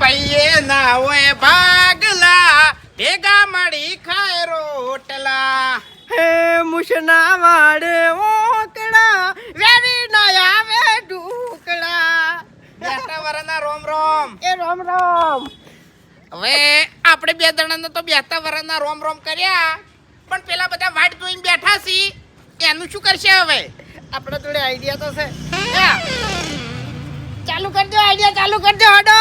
પૈયે ના હોય ભાગલા ભેગા મળી ખાય રોટલા. હે મુશના વાડે ઓકડા વેરી ના આવે ઢુકડા બેટા વરના રોમ રોમ એ રોમ રોમ હવે આપણે બે જણાને તો બેતા વરના રોમ રોમ કર્યા પણ પેલા બધા વાટ જોઈને બેઠા છી. એનું શું કરશે હવે? આપણા જોડે આઈડિયા તો છે. ચાલુ કરજો આઈડિયા ચાલુ કરજો હડો.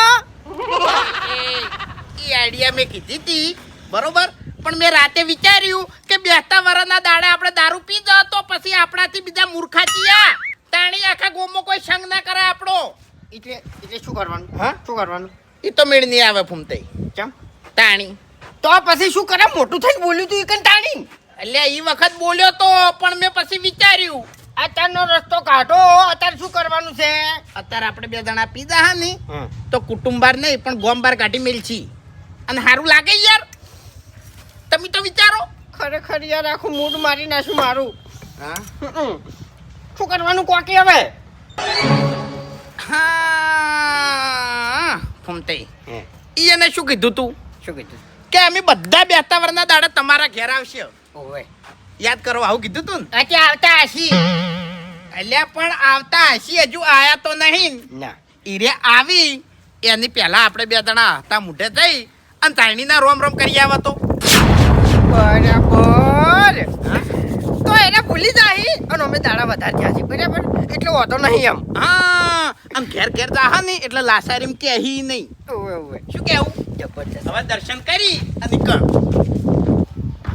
એ આઈડિયા મેં કીધી હતી બરોબર? પણ મેં રાતે વિચાર્યું કે બેસતા વરના દાડે આપણે દારૂ પી જ તો પછી આપણાથી બીજા મૂર્ખા ચિયા. તાણી આખા ગોમો કોઈ સંગ ના કરે આપણો. એટલે એટલે શું કરવાનું? હા? શું કરવાનું? એ તો મેળ નહીં આવે ફૂમતે. ચમ? તાણી. તો પછી શું કરે? મોટું થઈને બોલ્યું તું એકન તાણી? એટલે એ વખત બોલ્યો તો પણ મેં પછી વિચાર્યું અત્યારનો રસ્તો કાઢો અત્યારે શું કરવાનું છે? અત્યારે આપણે બે જણા પીધા હા ને તો કુટુંબાર નહીં પણ ગોમબાર કાઢી મેલ છી અને સારું લાગે યાર. તમે તો વિચારો. ખરેખર યાર આખું મૂડ મારી નાખ્યું મારું. શું કરવાનું કોકી હવે? હા ફૂમતે ઈ એને શું કીધું તું? શું કીધું? કે અમે બધા બેતા વરના દાડે તમારા ઘેર આવશે. ઓવે. યાદ કરો આવું કીધું તું ને? અત્યારે આવતા હશી. એટલે પણ આવતા હશી હજુ આયા તો નહીં. ના. ઈરે આવી. એની પહેલા આપણે બે જણા હતા મુઢે જઈ અને તાણીના રોમ રોમ કરી આવ્યા તો. બરાબર. તો એને ભૂલી જાય અને અમે દાડા વધારે થયા છે બરાબર? એટલો વાંધો નહીં એમ. હા આમ ઘેર ઘેર જાહા નહીં એટલે લાસારીમ કે હી નહીં. શું કેવું જબરજસ્ત. હવે દર્શન કરી અને નીકળ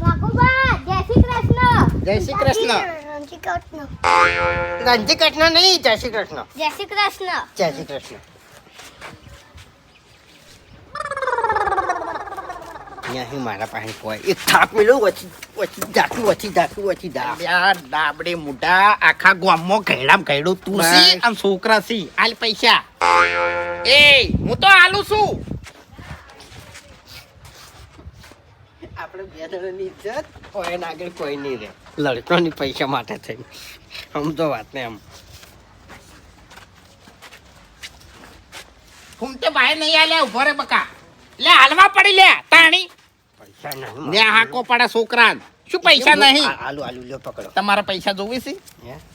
વાઘુબા જય શ્રી કૃષ્ણ જય શ્રી કૃષ્ણ. રણજી કૃષ્ણ નહીં જય શ્રી કૃષ્ણ. જય શ્રી કૃષ્ણ. જય શ્રી કૃષ્ણ. અહીંયા મારા પાસે કોઈ? એક થાપ મેળો વચ્ચે વચ્ચે જાતું વચ્ચે જાતું વચ્ચે જા યાર ડાબડે મોઢા આખા ગામમાં ઘેડામ ઘેડું તું સી અને છોકરા સી. આલ પૈસા. એ હું તો આલું છું. આપણે બે જણાની ઇજ્જત કોઈ આગળ કોઈ નહીં રહે. લડકોની પૈસા માટે થઈ. તો વાત ને એમ ફૂમતે ભાઈ નહીં આલે ઊભો રે બકા. લે હાલવા પડી લે તાણી. પૈસા નહીં ને હાકો પડે છોકરા શું પૈસા નહીં? આલુ આલુ લ્યો પકડો. તમારા પૈસા જોવી છે?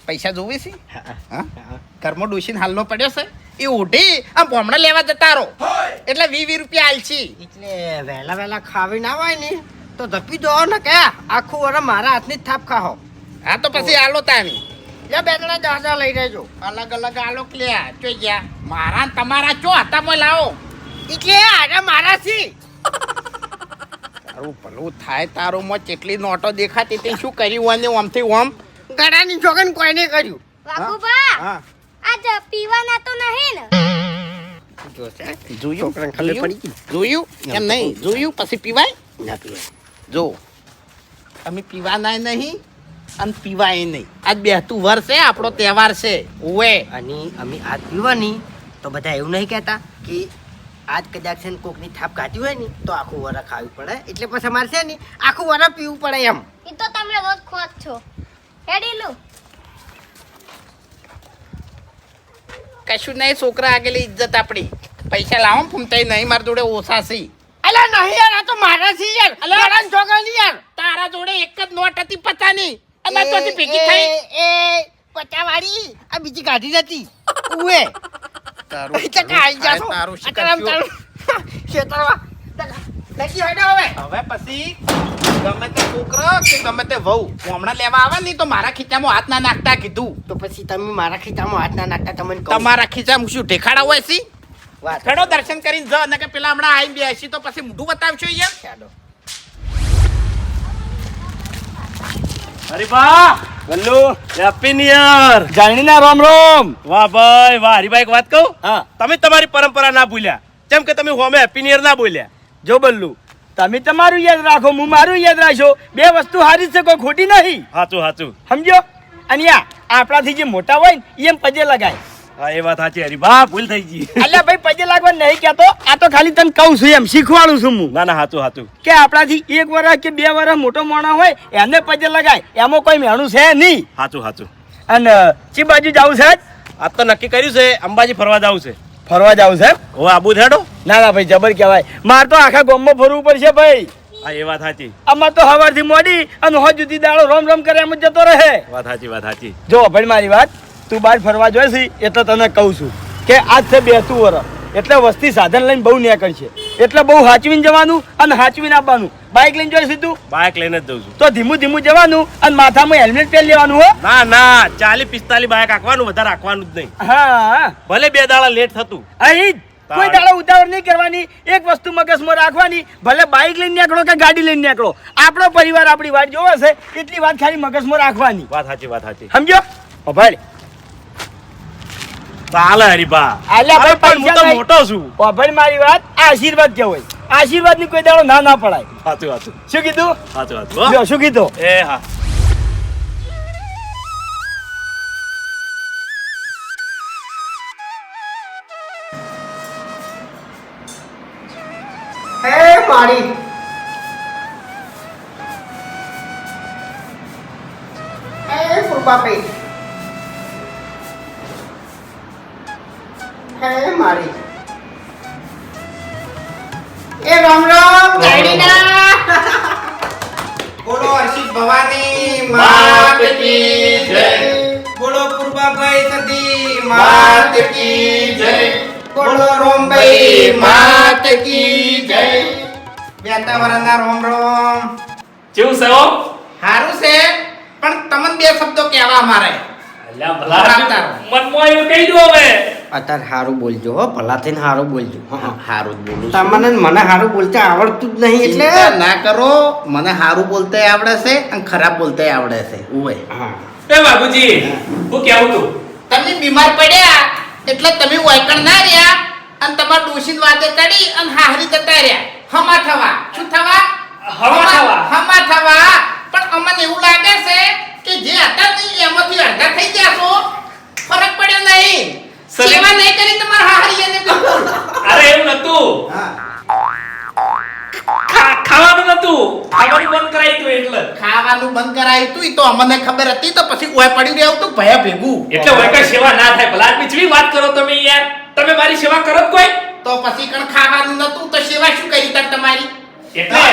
પૈસા જોવે છે? કર્મો હા, હા? હા. ડોસીને હાલનો પડ્યો છે? એ ઉઠી આમ ભમણા લેવા જતા રહો. એટલે વી વી રૂપિયા આલશી. એટલે વહેલા વહેલા ખાવી ના હોય ને. તો ધપી દો ને કે આખું વર મારા હાથની જ થાપ ખાઓ હા તો પછી આલો તાણી લે બે જણા દસ હજાર લઈ રહેજો અલગ અલગ આલો ક્લિયા જોઈ ગયા. મારા ને તમારા ચો હતા મો લાવો? એટલે આજે મારા સી તારું ભલું થાય તારું મો કેટલી નોટો દેખાતી તે શું કર્યું અને ઓમથી ઓમ? ગળાની જોગન કોઈને કર્યું? વાઘુબા હા આજ પીવાના તો નહીં ને. જોયું? જોયું? એમ નહીં જોયું? પછી પીવાય? ના પીવાય. જો અમે પીવાના નહીં અને પીવાય નહીં. આજ બેહતું વર્ષ છે આપણો તહેવાર છે. ઓવે અને અમે આજ પીવાની તો બધા એવું નહીં કહેતા કે આજ કદાચ છે ને કોકની થાપ કાઢી હોય ને તો આખું વર ખાવી પડે. એટલે પછી અમારે છે ને આખું વર પીવું પડે એમ. એ તો તમે રોજ ખોટ છો. હેડીલું કશું નહીં છોકરા આગળ ઇજ્જત આપણી. પૈસા લાવો ફૂમતાઈ નહીં મારા જોડે ઓછા છે. અલા નહીં યાર આ તો મારા છે યાર. મારા છોકરા યાર. તારા જોડે એક જ નોટ હતી પચાની. અને ચોથી ભેગી થઈ. એ પચાવાળી. આ બીજી કાઢી નથી. ઉએ તારું એટલે કાઈ જા છો તારું શિકાર આમ તારું શેતરવા લખી હેડો હવે. હવે પછી ગમે તે છોકરો કે ગમે તે વહુ હમણાં લેવા આવે ને તો મારા ખીચામાં હાથ ના નાખતા કીધું. તો પછી તમે મારા ખીચામાં હાથ ના નાખતા તમને તમારા ખીચામાં શું ઢેખાડા હોય છે? વાત. દર્શન કરીને જ અને કે પેલા હમણાં આવીને બેસી તો પછી મોઢું બતાવશો યાર ચાલો હરીબા ગલ્લુ હેપી ન્યુ યર જાણીના રામ રામ. વાહ ભાઈ વાહ હરીબા એક વાત કહું? હા. તમે તમારી પરંપરા ના ભૂલ્યા. જેમ કે તમે હોમે હેપી ન્યુ યર ના બોલ્યા. જો બલ્લુ તમે તમારું યાદ રાખો હું મારું યાદ રાખશો. બે વસ્તુ સારી છે કોઈ ખોટી નહીં. સાચું સાચું સમજો અને આપણાથી જે મોટા હોય ને એમ પજે લગાય. હા એ વાત સાચી હરીબા ભૂલ થઈ ગઈ. અલ્યા ભાઈ પગે લાગવા નહીં કહેતો. આ તો ખાલી તને કહું છું એમ શીખવાડું છું હું. ના ના હાતું હાતું કે આપણાથી એક વર્ષ કે બે વર્ષ મોટો માણસ હોય એને પગે લગાય. એમાં કોઈ મેણું છે નહીં. હાતું સાચું અને ચી બાજુ જવું છે? આ તો નક્કી કર્યું છે અંબાજી ફરવા જવું છે. ફરવા જવું છે? હવે આબુ થેડો ના ના ભાઈ જબર કહેવાય. માર તો આખા ગામમાં ફરવું પડશે ભાઈ. હા એ વાત સાચી. અમાર તો સવારથી મોડી અને હોજ જુદી દાડો રોમ રોમ કરે એમ જ જતો રહે. વાત સાચી વાત સાચી. જો ભાઈ મારી વાત. તું બહાર ફરવા જોઈ છે એટલે તને કહું છું કે આજ છે બેસતું વર એટલે વસ્તી સાધન લઈને બહુ નીકળ છે. એટલે બહુ હાચવીને જવાનું અને હાચવીને આવવાનું બાઇક લઈને જોઈશ તું બાઇક લઈને જ છું. તો ધીમું ધીમું જવાનું અને માથામાં હેલ્મેટ પહેરી લેવાનું હો. ના ના ચાલી પિસ્તાલી બાઇક આખવાનું વધારે આંકવાનું જ નહીં. હા. ભલે બે દાડા લેટ થતું. અહીં જ. કોઈ દાડો ઉતાવળ નહીં કરવાની. એક વસ્તુ મગજમાં રાખવાની. ભલે બાઇક લઈને નીકળો કે ગાડી લઈને નીકળો. આપણો પરિવાર આપણી વાત જોવે છે એટલી વાત ખાલી મગજમાં રાખવાની. વાત સાચી વાત સાચી. સમજો ભાઈ. ચાલે હરીભા આલ્યા ભાઈ હું તો મોટો છું. ભાઈ મારી વાત આશીર્વાદ હોય આશીર્વાદની કોઈ દાડો ના ના પડાય. સાચું સાચું શું કીધું? સાચું સાચું જો શું કીધું? એ હા. હે મારી હે ફૂલબાપી હે મારી. એ રામ રામ. ગાડીના બોલો હર્ષિત ભવાની માત કી જય. બોલો પૂર્વાભાઈ સદી માત કી જય. બોલો રોમભાઈ માત કી જય. બેટા વરણના રોમ રોમ. કેવું છે હારું છે પણ તમને બે શબ્દો કહેવા મારે. અલ્યા ભલા મનમાં એવું કહી દો હવે. અત્યારે સારું બોલજો હો ભલા થઈને સારું બોલજો સારું જ બોલું તમને ને મને સારું બોલતા આવડતું જ નહીં એટલે? ના કરો મને સારું બોલતાય આવડે છે અને ખરાબ બોલતાય આવડે છે ઉવે એ બાબુજી હું કેવું તું? તમે બીમાર પડ્યા એટલે તમે વાયકણ ના રહ્યા અને તમાર ડોશીન વાતે ચડી અને હાહરી જતા રહ્યા. હમા થવા. શું થવા? હમા થવા. હમા થવા. પણ અમને એવું લાગે છે કે જે હતા ને એમાંથી અડધા થઈ ગયા છો. ફરક પડ્યો નહીં. સેવા નહીં કરી તમારા હાહરીયાને અરે એવું નતું. ખાવાનું નતું. ખાવાનું બંધ કરાવી તું એટલે. ખાવાનું બંધ કરાયું તું તો અમને ખબર હતી તો પછી ઓય પડી રહેવું તું ભયા ભેગું. એટલે હોય કઈ સેવા ના થાય. ભલા વાત કરો તમે યાર. તમે મારી સેવા કરો કોઈ. તો પછી કણ ખાવાનું નતું તો સેવા શું કરી તાર તમારી? એટલે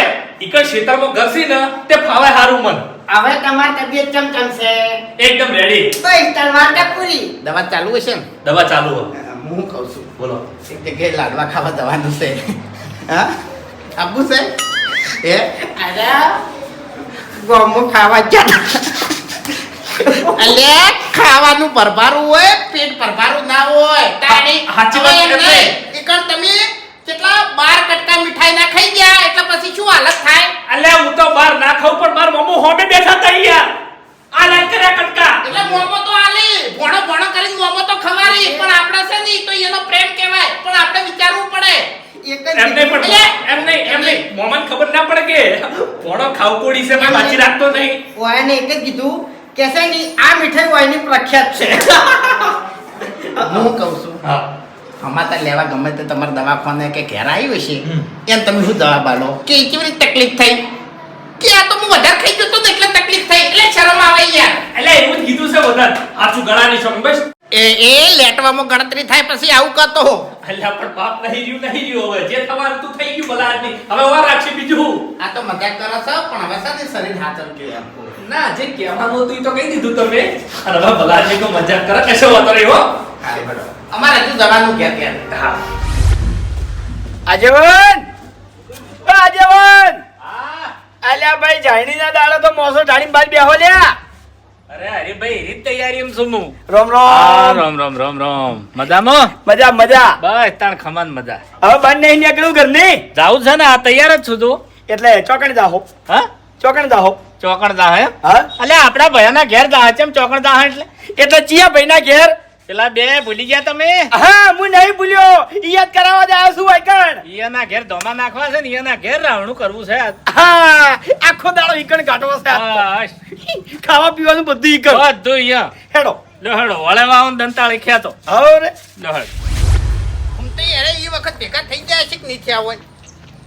ઈકડ ક્ષેત્રમાં ઘસી ને તે ફાવે હારું મન. હવે તમાર તબિયત ચમચમ છે એકદમ રેડી બસ તાર વાર્તા પૂરી? દવા ચાલુ હશે ને? દવા ચાલુ હો. હું કહું છું. બોલો. એક જગ્યાએ લાડવા ખાવા જવાનું છે. હા? આપવું છે? એ અરે ગોમો ખાવા જા અલે ખાવાનું ભરભારું હોય પેટ ભરભારું ના હોય. તાણી હાચી વાત કરે. એકણ તમે. બાર કટકા મીઠાઈ ના ખાઈ ગયા એટલે પછી શું હાલત થાય? અલ્યા હું તો બહાર ના ખાઉં પણ માર મમ્મો હોમે બેઠા તા અહીંયા. આ લાઈન કર્યા કટકા. એટલે મોમો તો આલી ભણો ભણો કરીને મોમો તો ખવારી પણ આપણે છે ને તો એનો પ્રેમ કહેવાય. પણ આપણે વિચારવું પડે. એક એમ નહીં પણ એમ નહીં એમ નહીં. મોમન ખબર ના પડે કે ભોણો ખાવ પોડી છે પણ વાંચી રાખતો નહીં. ઓયાને એક જ કીધું કે છે ની આ મીઠાઈ ઓયની પ્રખ્યાત છે. હું કહું છું. હા. અમાતા લેવા ગમે તે તમારા દવાખાને કે ઘેર આવ્યું છે એમ તમે શું દવા બાલો? કે કેવી રીતે તકલીફ થઈ? કે આ તો હું વધારે ખાઈ ગયો તો એટલે તકલીફ થઈ. એટલે શરમ આવે યાર. એટલે એવું જ કીધું છે વધારે આછું ગળાની શોખ? બસ એ એ લેટવામાં ગણતરી થાય પછી આવું કતો અલ્યા પણ બાપ નહીં રહ્યું નહીં રહ્યું હવે. જે તમારું તું થઈ ગયું ભલા આદમી હવે વાર રાખશે બીજું. આ તો મજાક કરો છો પણ હવે સાથે શરીર હાચવજો એમ. ના જે કહેવાનું હતું એ તો કહી દીધું તમે. અને હવે ભલા આદમી કો મજાક કરો કશો વાંધો રહ્યો અમારે હજુ જવાનું ઘેર ઘેર. હા. આજેવન! ઓ હા. અલ્યા ભાઈ જાણીના દાડો તો મોસો ઢાળીને બાર બેહો લ્યા. અરે હરી રીત તૈયારી એમ હું. રોમ આ રોમ રામ રામ રામ રામ. મજામાં? મજા મજા. બસ તાણ ખમાન મજા. હવે બંધ નહીં નીકળ્યું ઘરની? જાવું છે ને આ તૈયાર જ છું તું. એટલે ચોકણ જાહો. હા? ચોકણ જાહો. ચોકણ દા હે હા? અલે આપડા ભયાના ઘેર દા ચેમ ચોકણ દા એટલે? એટલે ચિયા ભાઈના ઘેર? પેલા બે ભૂલી ગયા તમે? હા હું નહીં ભૂલ્યો. ઈ યાદ કરાવવા જાય છું વાયકણ ઈયાના ઘેર ધોમા નાખવા છે ને ઈયાના ઘેર રાવણું કરવું છે હા આખો દાડો ઈકણ કાઢવો છે ખાવા પીવાનું બધું ઈકણ. બધું ઈયા. હેડો. લો હેડો વળેવા આવું ને દંતાળી ખ્યાતો હવે રે. લો હેડ. હું તો એને એ વખત ભેગા થઈ ગયા છે કે નીચે આવો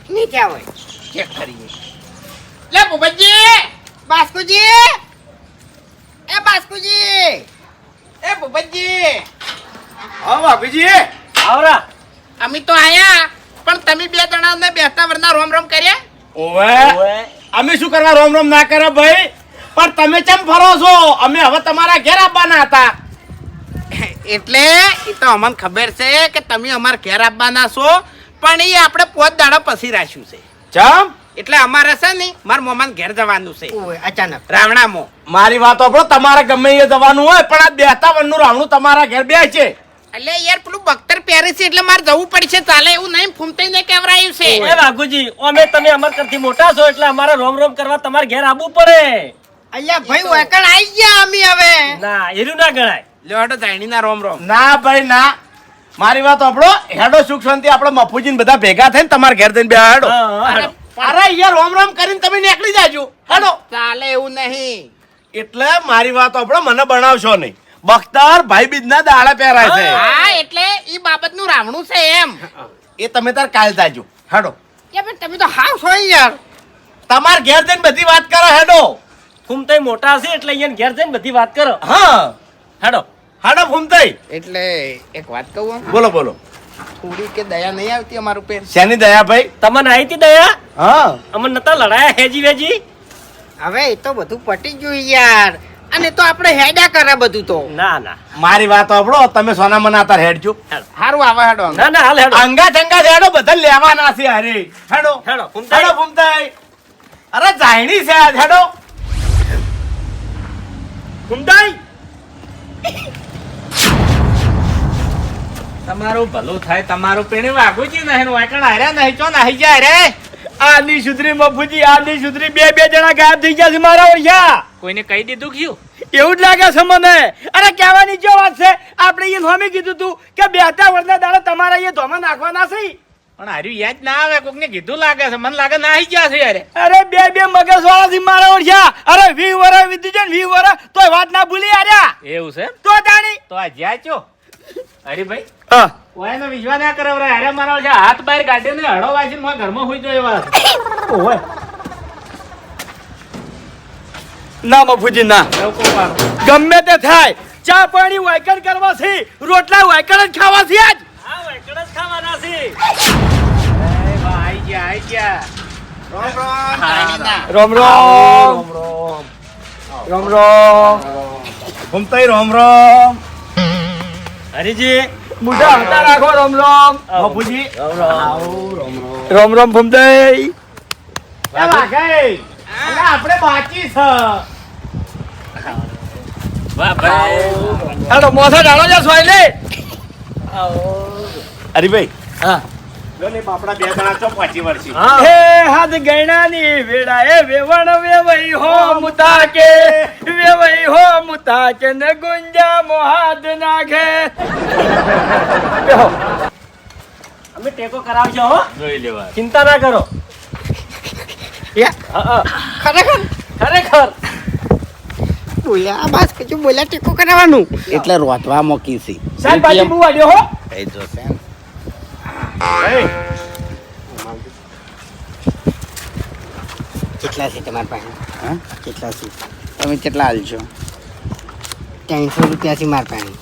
નીચે આવો ચેક કરીએ લે ભૂપતજી! બાસ્કુજી! એ બાસ્કુજી! એ ભૂપતજી! હા ભાભીજી આવરા. અમે તો આયા પણ તમે બે જણાને બેસતા વરના રોમ રોમ કર્યા ઓવે. અમે શું કરવા રોમ રોમ ના કરે ભાઈ? પણ તમે કેમ ફરો છો? અમે હવે તમારા ઘેર આવવાના હતા. એટલે એ તો અમને ખબર છે કે તમે અમારા ઘેર આવવાના છો પણ એ આપણે પોત દાડો પછી રાખ્યું છે. ચમ? એટલે અમારે છે ને મારા મોમાન ઘેર જવાનું છે. અચાનક. રાવણામો. મારી વાત આપણો તમારે ગમે એ જવાનું હોય પણ આ બેતા વનનું રાવણું તમારા ઘેર બે છે. એટલે યાર પેલું બખ્તર પહેરે છે એટલે મારે જવું પડશે ચાલે એવું નહીં ફૂમતે ને કેવરાયું છે. એ વાઘુજી અમે તમે અમર કરતી મોટા છો એટલે અમારે રોમ રોમ કરવા તમારે ઘેર આવવું પડે. અલ્યા ભાઈ વાકણ આવી ગયા અમે હવે. ના એરું ના ગણાય. લેવાડો જાણીના રોમ રોમ ના ભાઈ ના. મારી વાત આપણો હેડો સુખ શાંતિ આપણે મફુજી બધા ભેગા થઈને તમારા ઘેર જઈને બે હેડો. અરે યાર રોમ રોમ કરીને તમે નીકળી જાજો. હેલો ચાલે એવું નહીં. એટલે મારી વાત આપણે મને બનાવશો નહીં. બખ્તર ભાઈ બીજના દાડા પહેરાય છે. હા એટલે ઈ બાબતનું રાવણું છે એમ. એ તમે તાર કાલ જાજો. હેડો. પણ તમે તો હાવ છો યાર. તમાર ઘેર જઈને બધી વાત કરો હેડો. ફૂમતાઈ મોટા છે એટલે અહીંયા ઘેર જઈને બધી વાત કરો. હા. હેડો. હેડો ફૂમતાઈ એટલે એક વાત કહું બોલો બોલો. થોડી કે દયા નહીં આવતી અમારું પેર શેની દયા ભાઈ? તમને આવી હતી દયા? હા. અમને નતા લડાયા હેજી વેજી? હવે એ તો બધું પટી ગયું યાર. અને તો આપણે હેડા કરે બધું તો. ના ના. મારી વાત આપણો તમે સોના મના તાર હેડજો. હારું આવે હેડો ના ના હાલ હેડો. અંગા ચંગા હેડો બધા લેવાના છે અરે હેડો. હેડો ફૂમતાઈ. હેડો ફૂમતાઈ. અરે જાયણી છે આજ હેડો. ફૂમતાઈ. તમારું ભલું થાય તમારું પેણી વાઘુજી નહીં વાંકણ હાર્યા નહીં ચો નાહી જાય રે. આની સુધરી મફુજી આની સુધરી બે બે જણા ગાયબ થઈ ગયા છે મારા ઓળખ્યા કોઈને કહી દીધું કયું એવું જ લાગે છે મને. અરે કહેવાની જો વાત છે આપણે એ નોમી કીધું તું કે બે બેહતા વર્ષના દાડા તમારા અહીંયા ધોમાં નાખવાના છે પણ હાર્યું યાદ ના આવે કોકને કીધું લાગે છે. મને લાગે નાહી ગયા છે અરે અરે બે બે મગજ વાળા થી મારા ઓળખ્યા અરે વી વરા વીતી છે વી વરા તોય વાત ના ભૂલી આર્યા એવું છે તો જાણી તો આ જ્યાં છો. હરીભાઈ હા. ઓયનો વિશ્વાસ ના કરે વરા હારે મારા છે. હાથ બહાર કાઢીને હળો વાંચીને મારા ઘરમાં હોઈ જાય એવા. ઓય. ના મફુજી ના. એવું કહું પાછું. ગમે તે થાય. ચા પાણી વાયકણ કરવા છે રોટલા વાયકણ જ ખાવા છે આજ. હા વાયકણ જ ખાવાના છે એ આઈ ગયા આઈ ગયા. રોમ રોમ. જાણીના રોમ રોમ. રોમ રોમ. ફૂમતાઈ રોમ રોમ. હરીજી. મુઢા હતા રાખો રોમ રોમ. મફુજી રોમ. રોમ ફૂમતાઈ એ વાઘાઈ આપણે બાકી છે. વાહ ભાઈ હેડો મોસા ડાળો જા સોય લે હરીભાઈ હા. લો ને બાપડા બે જણા ચો પહોંચી વળશી. હે. હાથ ગયણાની વેડા એ વેવણ વેવઈ હો મુતા વેવઈ હો મુતા ને ગુંજા મોહાદ નાખે. અમે ટેકો કરાવજો હો. જોઈ લેવા ચિંતા ના કરો. યા. હા, હા. ખરેખર? ખરેખર. બોલ્યા બસ કશું બોલ્યા ટેકો કરાવવાનું? એટલે રોટવા મૂકી છે શાકભાજી બહુ વાળ્યો હો. એ જોશે કેટલા છે તમારી પાસે? હા? કેટલા છે? તમે કેટલા હાલશો? ત્રણસો રૂપિયા છે મારા પાસે.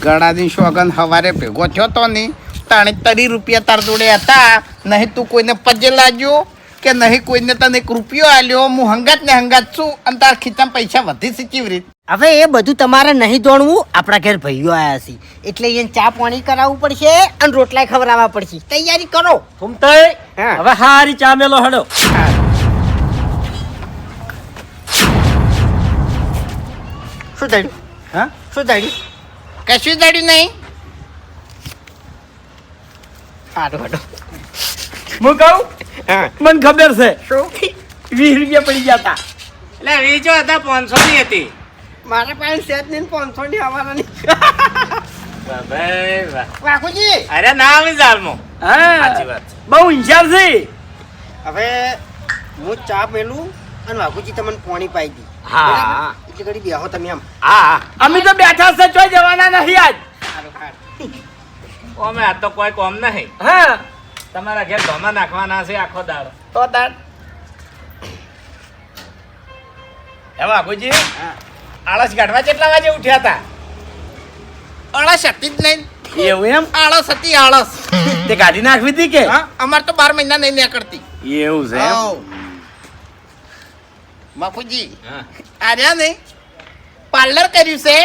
ગળાની સોગંદ સવારે ભેગો થયો તો નહીં. તાણે તરી રૂપિયા તાર જોડે હતા. નહીં તું કોઈને પજે લાગ્યો કે નહીં કોઈને તને એક રૂપિયો આલ્યો? હું હંગાત ને હંગાત છું અને તાર ખીચામાં પૈસા વધી છે કેવી રીત? હવે એ બધું તમારે નહીં દોડવું આપણા ઘેર ભાઈઓ આવ્યા છે. એટલે એને ચા પાણી કરાવવું પડશે અને રોટલા ખવડાવવા પડશે. તૈયારી કરો. ફૂમતાઈ. હવે હારી ચા મેલો હડો. શું થયું? હા? શું થયું? કશું જડ્યું નહીં? સારું હડો હું કહું? મને ખબર છે. શું? વીસ રૂપિયા પડી ગયા હતા એટલે વીજો હતા પાંચસો ની હતી. મારા પાસે સેજ ને પાંચસો ની આવવાના વાહ. ભાઈ અરે ના આવી જાલમાં હા. સાચી વાત બહુ હોશિયાર છે. હવે હું ચા પેલું અને વાઘુજી તમને પોણી પાઈ દી હા. એટલે ઘડી બેહો તમે આમ. હા. અમે તો બેઠા છે ચોય જવાના નથી આજ. ઓમે આ તો કોઈ કોમ નહીં. હા. તમારા ઘેર ધોમા નાખવાના છે આખો દાડો. તો તાર. એ વાઘુજી? આળસ કાઢવા કેટલા વાગે ઉઠ્યા હતા. આળસ હતી જ નહીં. એવું એમ? આળસ હતી આળસ. તે કાઢી નાખવી હતી કે? અમાર તો બાર મહિના નહીં નીકળતી. એવું છે બાપુજી આર્યા નહીં પાર્લર કર્યું છે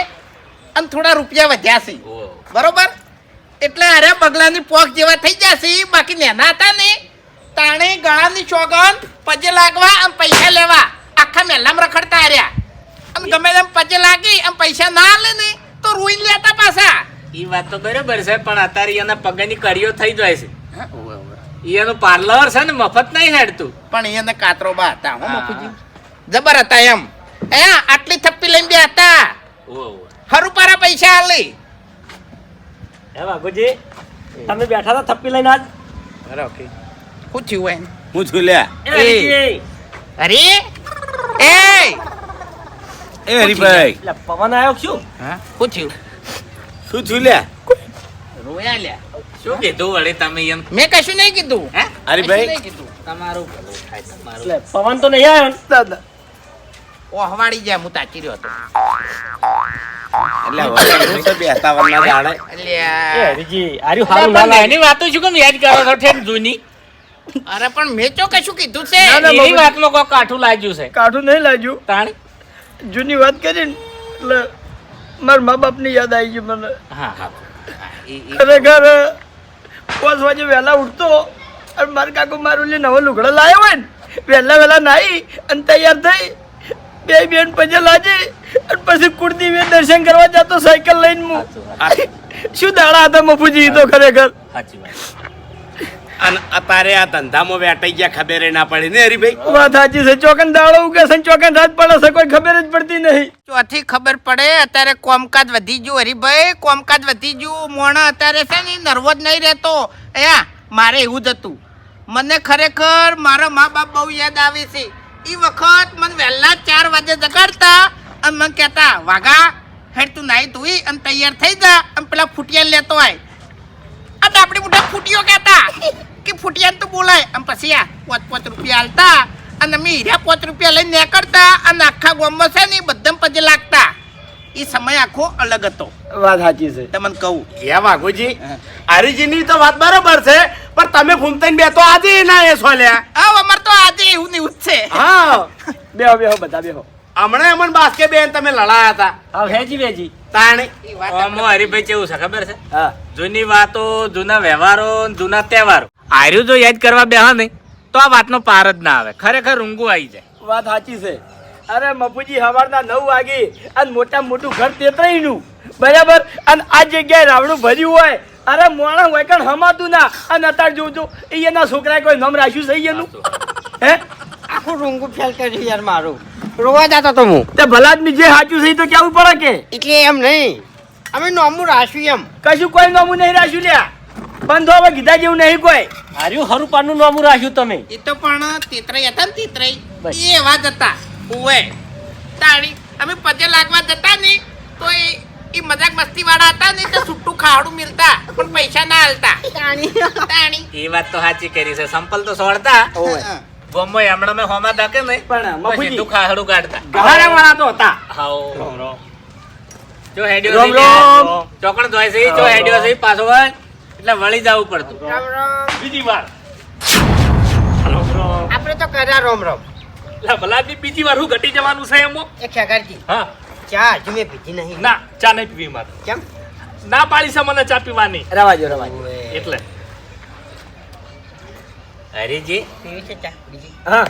અને થોડા રૂપિયા વધ્યા છે. બરોબર? એટલે આર્યા બગલાની પોક જેવા થઈ જશે બાકી નેના હતા ને તાણે ગળાની ચોગન પજે લાગવા અને પૈસા લેવા આખા મેલામાં રખડતા રહ્યા. અને ગમે તેમ પચે લાગી અને પૈસા ના લે ને તો રૂઈન લેતા પાછા. એ વાત તો બરાબર છે પણ અત્યારે એના પગની કડીઓ થઈ જાય છે. એનું પાર્લર છે ને મફત નહીં હેડતું. પણ એને કાતરો બા હતા હો. જબર હતા એમ. એ આટલી થપ્પી લઈને બે હતા. હરું પારા પૈસા આલી. હે બાપુજી તમે બેઠા હતા થપ્પી લઈને આજ? શું થયું એમ હું છું લે અરે એ. એ હરીભાઈ એટલે પવન આવ્યો શું? શું શું થયું? શું થયું લે? રોયા લ્યા શું કીધું વળી તમે એમ? મેં કશું નહીં કીધું. હે? હરીભાઈ કીધું. તમારું ભલું થાય તમારું. એટલે પવન તો નહીં આવ્યો દાદા ઓ હવાડી જાય હું તાચી રહ્યો હતો. એટલે હવે હું તો બેસતા વરના જાણે. એ હરીજી આર્યું સારું ના લાગે એની વાતો શું કેમ યાદ કરો છો ઠેર જૂની. અરે પણ મેં તો કશું કીધું છે? એની વાતમાં કોઈ કાઠું લાગ્યું છે. કાઠું નહીં લાગ્યું. તાણી. જૂની વાત કરી ને એટલે મારા મા બાપની યાદ આવી ગઈ મને. ખરેખર પાંચ વાગે વહેલા ઉઠતો અને મારા કાકુ મારું લે નવો લુગડો લાવ્યો હોય ને વહેલા વહેલા નાહી અને તૈયાર થઈ બે બેન પજે લાજી અને પછી કુર્તી વેર દર્શન કરવા જતો સાયકલ લઈને હું. શું દાડા હતા મફુજી તો ખરેખર. સાચી વાત. અને અત્યારે આ ધંધામાં વેટાઈ ગયા ખબર ના પડી ને હરીભાઈ? વાત સાચી છે. ચોકન દાડો ઉગે છે ચોકન રાત પડે છે કોઈ ખબર જ પડતી નહીં. ચોથી ખબર પડે અત્યારે કોમકાજ વધી ગયું. હરીભાઈ કોમકાજ વધી ગયું. મોણા અત્યારે છે ને નર્વસ નહીં રહેતો. એયા મારે એવું જ હતું. મને ખરેખર મારા મા બાપ બહુ યાદ આવે છે. એ વખત મને વહેલા ચાર વાગે જગાડતા અને મને કહેતા વાઘા હેડ તું નાહી ધોઈ અને તૈયાર થઈ જા અને પેલા ફૂટિયા લેતો આય. આ તો આપણી મોટા ફૂટિયો કહેતા. કે ફૂટિયા તો બોલાય. અને પછી આ પોત પાંચ રૂપિયા હાલતા અને અમે હીરા પાંચ રૂપિયા લઈને નીકળતા અને આખા ગામમાં છે ને એ બધા પજે લાગતા. એ સમય આખો અલગ હતો. વાત સાચી છે. તમને કહું. ક્યાં વાઘુજી હરિજીની તો વાત બરોબર છે પણ તમે ફૂમતાઈને બે તો આજે ના એ સોલ્યા. હા અમાર તો આજે એવું ને એવું જ છે. હા. બેહો બેહો બધા બેહો. હમણાં અમન બાસ્કે બેન તમે લડાયા હતા. હા વેજી વેજી. તાણી. આમાં હરીભાઈ કેવું છે ખબર છે? હા. જૂની વાતો જૂના વ્યવહારો ને જૂના તહેવારો. આર્યું જો યાદ કરવા બેહો નહીં તો આ વાતનો પાર જ ના આવે. ખરેખર ઊંઘું આવી જાય. વાત સાચી છે. અરે મફુજી સવારના નવ વાગે અને મોટા મોટું ઘર તેતરાઈનું બરાબર? અને આ જગ્યાએ રાવણું ભર્યું હોય. અરે મોણા હોય કણ હમાતું ના. અને અત્યારે જોઉં છું એ એના છોકરાએ કોઈ નમ રાખ્યું છે એનું હે? આખું રૂંગું ફેલ કર્યું યાર મારું. રોવા જતો તો હું. તે ભલા જે સાચું છે તો કેવું પડે કે? એટલે એમ નહીં. અમે નોમું રાખ્યું એમ. કશું કોઈ નોમું નહીં રાખ્યું લ્યા. બંધો હવે કીધા જેવું નહીં કોઈ. હાર્યું હરું પાનું નામું રાખ્યું તમે. એ તો પણ તેતરાઈ હતા ને તેતરાઈ એ એવા જ હતા. ઉવે. તાણી અમે પજે લાગવા જતા ને તો એ એ મજાક મસ્તી વાળા હતા ને તો સુટ્ટું ખાડું મિલતા પણ પૈસા ના હાલતા તાણી. એ વાત તો સાચી કરી છે. સંપલ તો સોળતા. ઓય ગોમો હમણાં મેં હોમા ધકે ને પણ મફુજી. દુખાહડું કાઢતા. ગહારા વાળા તો હતા. હાઓ જો હેડ્યો રોમ રોમ. ચોકણ જોઈ છે જો હેડ્યો છે પાછો એટલે વળી જવું પડતું. રામ રામ. બીજી વાર. આપણે તો કર્યા રોમ રોમ. એટલે ભલાજી બીજી વાર હું ઘટી જવાનું છે એમો એ ખેગારજી હા. ચા હજુ મેં પીધી નહીં. ના ચા નહીં પીવી મારે. કેમ? ના પાડી છે મને ચા પીવાની. રવાજો રવાજો. એટલે. હરીજી. પીવી છે ચા બીજી? હા.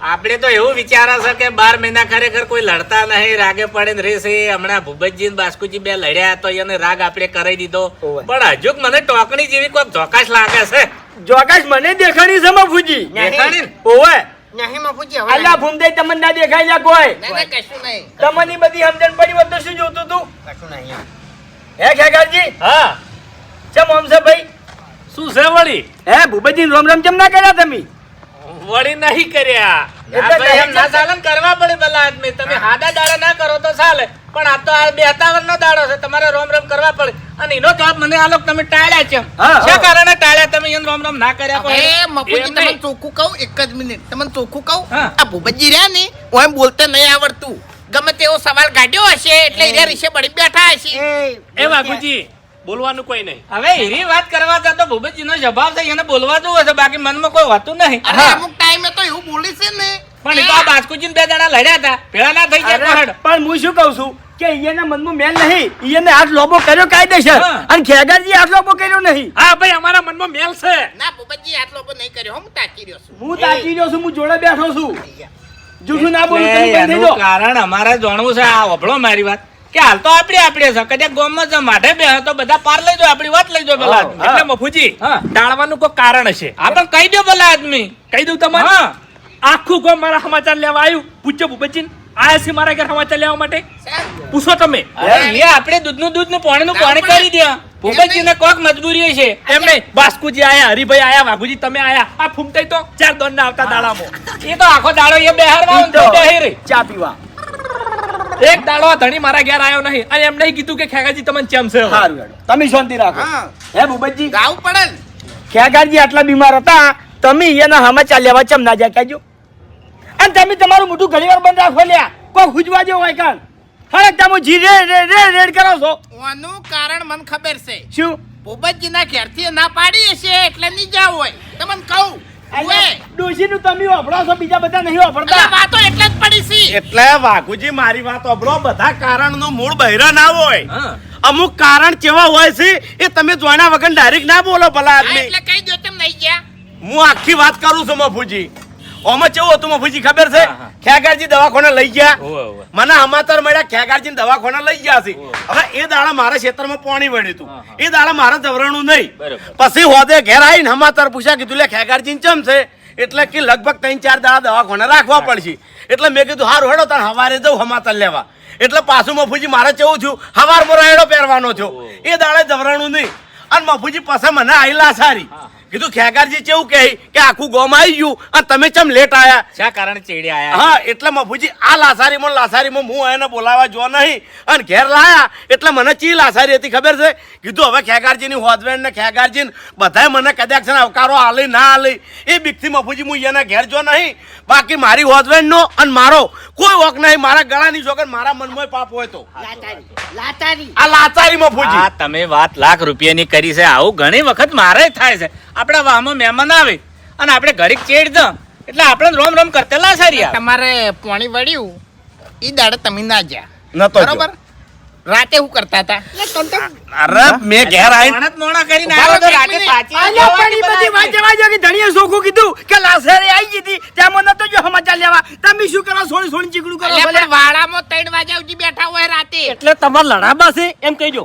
આપણે તો એવું વિચારે છે કે બાર મહિના ખરેખર કોઈ લડતા નહીં રાગે પડે ને રહેશે. હમણાં ભૂપતજી બાસ્કુજી બે લડ્યા તો એને રાગ આપણે કરાવી દીધો. પણ હજુ મને ટોકણી જેવી કોઈ ધોકાશ લાગે છે. જોકાશ મને દેખાણી છે મફુજી. દેખાણી ઓવે. નહીં મફુજી હવે અલ્યા ભૂમદે તમને ના દેખાય લ્યા કોઈ. ના ના કશું નહીં. તમને બધી સમજણ પડી હોત તો શું જોતું તું? કશું નહીં હે. ખેગારજી? હા. ચમ આમ ભાઈ? શું છે વળી? હે ભૂપતજી રામ રામ ચમ ના કર્યા તમે? વળી નહીં કર્યા. એટલે એમ ના ચાલે ને કરવા પડે ભલા આદમી. તમે હાદા દાડા ના કરો તો ચાલે. પણ આ તો આ બેહતાવર નો દાડો છે. તમારે રોમ રોમ કરવા પડે. અને એનો જવાબ મને આ લોકો તમે ટાળ્યા છે. શા કારણે ટાળ્યા? તમે એને રોમ રોમ ના કર્યા કોઈ? હવે મફુજી તમને ચોખ્ખું કહું? એક જ મિનિટ. તમને ચોખ્ખું કહું. આ ભૂપતજી રહ્યા ને હું એમ બોલતે નહીં આવડતું. ગમે તેવો સવાલ કાઢ્યો હશે એટલે એ રીશે બળી બેઠા હશે. એ એ વાઘુજી બોલવાનું કોઈ નહીં. હવે એની વાત કરવા જતો નો સ્વભાવ છે એને બોલવા જવું હશે બાકી મનમાં કોઈ હોતું નહીં. અમુક ટાઈમે તો એવું બોલી છે ને. પણ એ તો આ બાસ્કુજી બે જણા લડ્યા હતા. પેલા ના થઈ ગયા પણ હું શું કઉ છું કે અહીંયાના મનમાં મેલ નહીં. અહીંયાને હાથ લોબો કર્યો કાયદેસર. અને ખેગારજી હાથ લોબો કર્યો નહીં. હા ભાઈ અમારા મનમાં મેલ છે. ના ભૂપતજી આટલો લોબો નહીં કર્યો. હું તાકી રહ્યો છું. હું તાકી રહ્યો છું હું જોડે બેઠો છું. જુઠું ના બોલું. કારણ અમારે જાણવું છે. આ વભળો મારી વાત. કે હાલ તો આપણે આપણે છે. કદાચ ગામમાં જ માઠે બે તો બધા પાર લઈ જાઓ આપણી વાત લઈ જાઓ પેલા એટલે મફુજી ટાળવાનું કોઈ કારણ હશે. હા. પણ કહી દો પેલા આદમી. કહી દઉં તમારે આખું ગામ મારા સમાચાર લેવા આવ્યું. પૂછજો ભૂપતજી આયા છે મારા ઘર સમાચાર લેવા માટે? પૂછો તમે. એ આપણે દૂધનું દૂધનું પાણીનું પાણી કરી દે. ભૂપતજીને કોક મજબૂરી છે એમ નહીં. બાસ્કુજી આયા હરિભાઈ આયા વાઘુજી તમે આયા. આ ફૂમતાઈ તો ચાર દોન ના આવતા દાડામાં. એ તો આખો દાડો એ બેહારવા ઈ તો બેહી રહી. ચા પીવા. એક દાડો ધણી મારા ઘેર આવ્યો નહીં. અને એમ નહીં કીધું કે ખેગાજી તમને ચેમ છે સારું તમે શાંતિ રાખો. હા. હે ભૂપતજી? ગાવું પડે ખેગાજી આટલા બીમાર હતા તમે એના સમાચાર લેવા ચમ ના જાય કહેજો અને તમે તમારું મોઢું ઘણી વાર બંધ રાખો લ્યા. કોઈ ખુજવા જેવું હોય કાન હવે તમે જી રે રે રે રેડ કરો છો. આનું કારણ મને ખબર છે. શું? ભૂપતજીના ઘેરથી ના પાડી હશે એટલે નહીં જાવ હોય. તમને કહું. ઓએ, ડોશીનું તમે વાપરો છો બીજા બધા નહીં વાપરતા. વાતો એટલે જ પડી છે. એટલે વાઘુજી મારી વાત વાપરો બધા કારણ નો મૂળ બહેરા ના હોય. અમુક કારણ કેવા હોય છે એ તમે જોયા વગર ડાયરેક્ટ ના બોલો ભલા હા, આદમી. એટલે કહી દો તમે નહીં ગયા? હું આખી વાત કરું છું મફુજી. ઓમાં કેવું હતું મફુજી ખબર છે. ખેગારજી દવાખાને લઈ ગયા. મને સમાચાર મળ્યા ખેગારજી દવાખાને લઈ ગયા છે. હવે એ દાડા મારા ક્ષેત્રમાં પાણી વળ્યું હતું. એ દાડા મારા જવરણું નહીં. પછી હોદે ઘેર આવીને સમાચાર પૂછ્યા કીધું લે ખેગારજી ચમ છે? એટલે કે લગભગ ત્રણ ચાર દાડા દવાખાને રાખવા પડશે. એટલે મેં કીધું હારું હેડો તાર હવારે જવું સમાચાર લેવા. એટલે પાછું મફુજી મારે કેવું છું હવાર મોરાયડો પહેરવાનો છો એ દાડે જવરણું નહીં. અને મફુજી પાસે મને આઈલા સારી. કીધું ખેગારજી કેવું કહે? કે આખું ગોમ આવી ગયું અને તમે ચમ લેટ આયા? શા કારણે ચેડી આયા? હા એટલે મફુજી આ લાસારીમાં લાસારીમાં હું એને બોલાવા જો નહીં અને ઘેર લાયા એટલે મને ચી લાસારી હતી ખબર છે? કીધું હવે ખેગારજીની હોદવેણ ને ખેગારજી બધાય મને કદાચ છે આવકારો અવકારો આલી ના આલી. એ બીકથી મફુજી હું એના ઘેર જો નહીં. બાકી મારી હોદવેણ નો અને મારો કોઈ વોક નહીં. મારા ગળાની જોગર મારા મનમાં પાપ હોય તો. લાચારી આ લાચારી મફુજી આ તમે વાત લાખ રૂપિયાની કરી છે. આવું ઘણી વખત મારે થાય છે. આપણા વાહમાં મહેમાન આવે અને આપણે ઘરે ચેડ દ એટલે આપણે રોમ રોમ કરતેલા સારી આવે. તમારે પાણી વળ્યું એ દાડે તમે ના જ્યાં. નતો બરોબર? રાતે હું કરતા હતા? અરે મેં ઘેર આવીને મોણા મોણા કરીને આવ્યો તો રાતે પાછી આલ્યા પણ બધી વાત કહેવાની. કે ધણીએ સોખું કીધું કે લાસરે આવી ગઈ હતી. ત્યાં મને તો જો સમાચાર લેવા. તમે શું કરો? સોણી સોણી ચીકડું કરો એટલે ભલે. પણ વાડામાં ત્રણ વાગ્યા સુધી બેઠા હોય રાતે. એટલે તમારે લડાબા છે? એમ કહેજો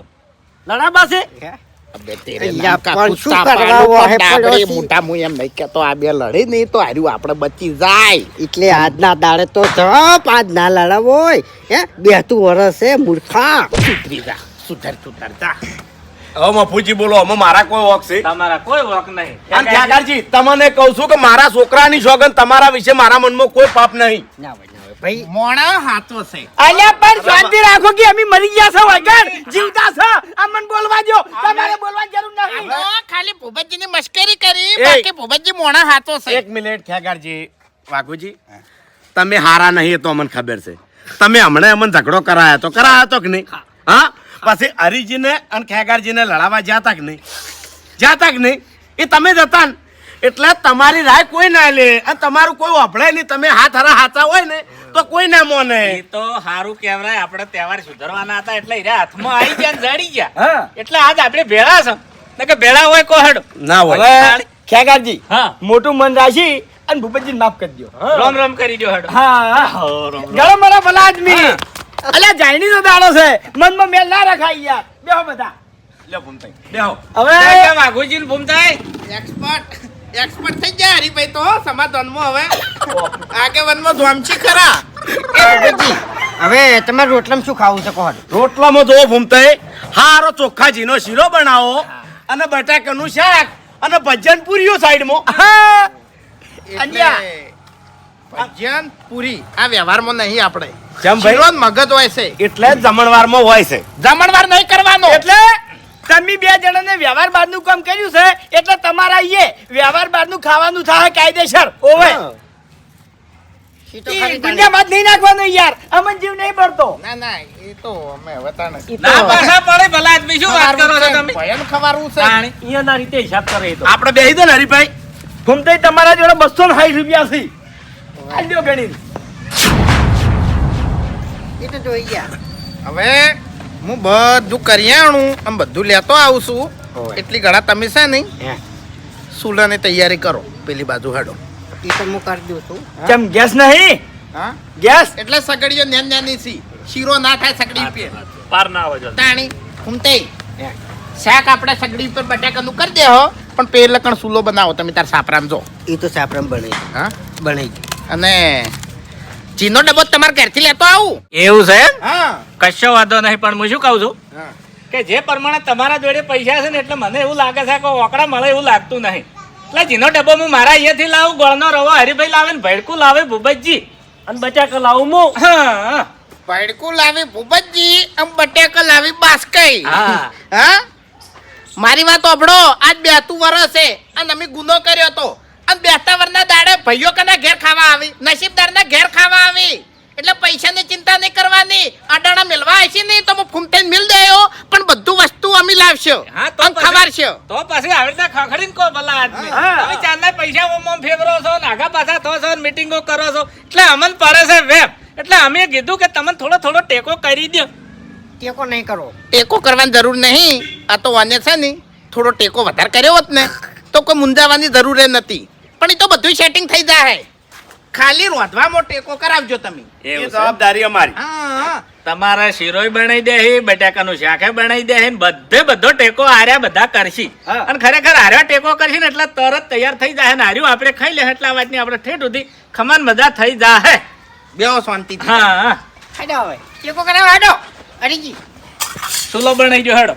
લડાબા છે? મોટા એમ નહીં કેતો આ બે લડે નહીં તો હાર્યું આપણે બચી જાય. એટલે આજના દાડે તો જપ આજ ના લડાવો હે બેહતું વરસ છે મૂર્ખા. સુધરી જા સુધર સુધર જા. હવે મફુજી બોલો અમે મારા કોઈ વોક છે? તમારા કોઈ વોક નહીં. અને તમને કહું છું કે મારા છોકરાની સોગન તમારા વિશે મારા મનમાં કોઈ પાપ નહીં. ના ભાઈ. મોણા હાથો છે. અલ્યા પણ શાંતિ રાખો કે અમે મરી ગયા છો વગર જીવતા છો. અમને બોલવા દો તમારે બોલવા જરૂર નથી. ખાલી ખાલી ભૂપતજીની મશ્કરી કરી. બાકી ભૂપતજી મોણા હાથો છે. એક મિનિટ ખેગારજી વાઘુજી. તમે હારા નહીં એ તો અમને ખબર છે. તમે હમણાં અમને ઝઘડો કરાયા તો કરાયા તો કે નહીં? હા. પછી હરિજીને અને ખેગારજીને લડાવવા જતા કે નહીં? જ્યાં કે નહીં? એ તમે જતા ને. એટલે તમારી રાય કોઈ ના લે અને તમારું કોઈ વભળે નહીં. તમે હાથ હરા હાથા હોય ને. તો કોઈ ના મોને. એ તો સારું કહેવાય આપણે તહેવાર સુધારવાના હતા એટલે એ હાથમાં આવી ગયા જડી ગયા. હા. એટલે આજ આપણે ભેળા છે. ને કે ભેળા હોય કોહડ ના હોય. હવે ખેગારજી હા. મોટું મન રાખી અને ભૂપતજી માફ કરી દો રમ રમ કરી દો હડ. હા ગળો મારા ભલા આદમી અલ્યા જાયની તો દાડો છે. મનમાં મેલ ના રખાય યાર. બેહો બધા. લે ભૂમતાઈ, બેહો. હવે વાઘુજી ને ભૂમતાઈ? એક્સપર્ટ એક્સપર્ટ થઈ ગયા હરીભાઈ તો સમાધાનમાં હવે. આગેવાનમાં ધોમચી ખરા. એ ભગતજી, હવે તમારે રોટલામાં શું ખાવું છે કોણ રોટલામાં જો ભૂમતાઈ હારો ચોખ્ખાજીનો શીરો બનાવો અને બટાકાનું શાક અને ભજન પૂરીઓ સાઈડમાં. ભજન પૂરી આ વ્યવહારમાં નહીં આપણે. જેમ ભાઈ. મગજ હોય છે. એટલે જમણવાર જમણવારમાં હોય છે. જમણવાર નહીં કરવાનો. એટલે તમે બે જણાને વ્યવહાર બહારનું કામ કર્યું છે એટલે તમારા અહીંયા વ્યવહાર બહારનું ખાવાનું થાય કાયદેસર. ઓવે. એ તો એ ખરી તારી. ગુંજામાં જ નહીં નાખવાનું યાર. અમન જીવ નહીં પડતો ના ના એ તો અમે હવે તાણે ના પાછા પડે ભલા આદમી શું વાત કરો છો તમે? ભયન ખવારવું છે. અહીંયાના રીતે હિસાબ કરે તો. આપણે બેસી દો ને હરીભાઈ ઘૂમતે તમારા જોડે બસો ને સાઠ રૂપિયા છે. આલ્યો ગણી એ તો જોઈ ગયા. હવે હું બધું કરિયાણું આમ બધું લેતો આવું છું. એટલી ઘણા તમે છે નહીં. સુલાની તૈયારી કરો પેલી બાજુ હાડો. એ તો હું કરી દઉં છું. ચમ ગેસ નહીં? હા? ગેસ? એટલે સગડીઓ નેન નેની સી. શીરો ના થાય સગડી પે પાર ના આવે. તાણી શાક આપણે સગડી ઉપર બટાકાનું કરી દેહો પણ પેલે કણ સુલો બનાવો તમે તાર સાપરામ જો. એ તો સાપરામ બને. હા? બને. અને ચીનો ડબ્બો તમારે ઘરથી લેતો આવું. એવું છે? હા. કશો વાંધો નહીં પણ હું શું કહું છું? કે જે પ્રમાણે તમારા જોડે પૈસા છે ને એટલે મને એવું લાગે છે કે ઓકડા મળે એવું લાગતું નહીં. એટલે જીનો ડબ્બો હું મારા અહીંયાથી લાવું ગોળનો રવો હરિભાઈ લાવે ને ભડકું લાવે ભૂપતજી. અને બચા લાવું મો હા. હા. ભડકું લાવી ભૂપતજી અને બટાકા લાવી બાસ્કઈ. હા. હા? મારી વાત ઓભળો આજ બેતું વરસ છે અને અમે ગુનો કર્યો તો. અને બેસતા વરના દાડે ભાઈઓ કના ઘેર ખાવા આવી નસીબદારના ઘેર ખાવા આવી. એટલે પૈસાની ચિંતા નહીં કરવાની. અડાણા મેળવા આવશે નહીં તો હું ફૂમતાઈને મિલ દેયો પણ બધું વસ્તુ અમે લાવશો હા તો અને ખવારશો. તો પછી આવી રીતે ખખડીને કહો ભલા આદમી. તમે ચાંદના પૈસા ઓમ ઓમ ફેરવો છો નાગા પાછા થો છો મીટિંગો કરો છો. એટલે અમન પડે છે વેબ એટલે અમે કીધું કે તમે થોડો થોડો ટેકો કરી દો. ટેકો નહીં કરો. ટેકો કરવાની જરૂર નહીં. આ તો વાને છે ને થોડો ટેકો વધારે કર્યો હોત ને તો કોઈ મુંજાવાની જરૂર નથી પણ એ તો બધું સેટિંગ થઈ જાય ખાલી રોધવામાં ટેકો કરાવજો તમે. એ એવું છે જવાબદારી અમારી. હા તમારે શીરોય બનાવી દે બટાકાનું શાકે બનાવી દે બધે બધો ટેકો હાર્યા બધા કરશી. હા. અને ખરેખર હાર્યા ટેકો કરશી ને એટલે તરત તૈયાર થઈ જાય ને હાર્યું આપણે ખાઈ લે એટલે આ વાતની આપણે ઠેઠ સુધી ખમાન બધા થઈ જાય બેહો શાંતિ હા હા. હાડો હવે. ટેકો કરાવો હાડો. હરીજી. સુલો બનાવી જો હેડો.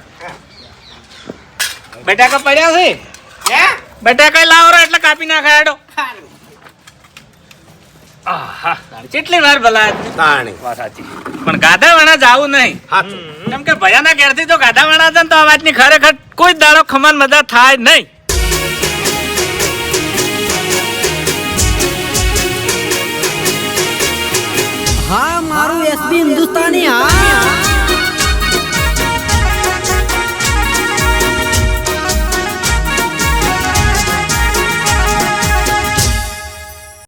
બટાકા પડ્યા છે? હે? બટાકા લાવો એટલે કાપી નાખાડો કેટલી વાર ભલા આદમી. તાણી પણ ગાધા જાવું નહીં. કેમ કે ભયાના ઘેરથી તો ગાધા વણા ને તો આ વાતની ખરેખર કોઈ દાડો ખમાન મજા થાય નહીં. હા મારું એસબી હિન્દુસ્તાની હા.